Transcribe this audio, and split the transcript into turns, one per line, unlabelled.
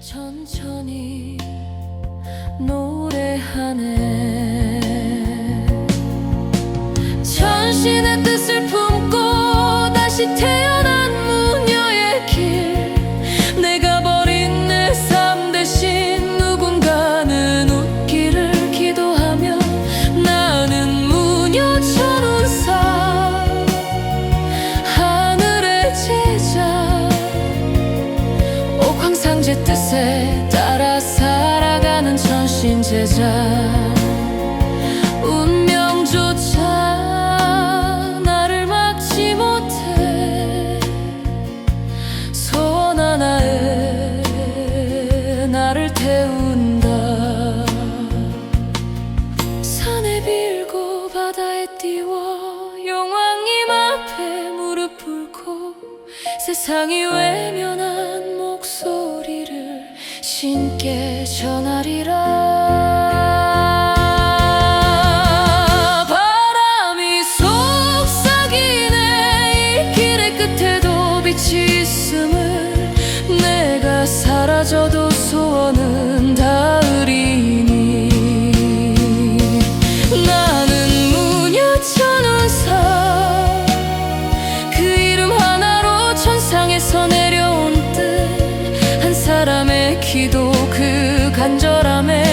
천천히 노래하네. 천신의 뜻을 품고 다시 태어 뜻에 따라 살아가는 천신 제자. 운명조차 나를 막지 못해. 소원 하나에 나를 태운다. 산에 빌고 바다에 띄워 용왕님 앞에 무릎 꿇고 세상이 외면한 신께 전하리라. 바람이 속삭이네. 이 길의 끝에도 빛이 있음을 내가 사라져도 소원은 닿으리니. 나는 무녀 천운사 간절함에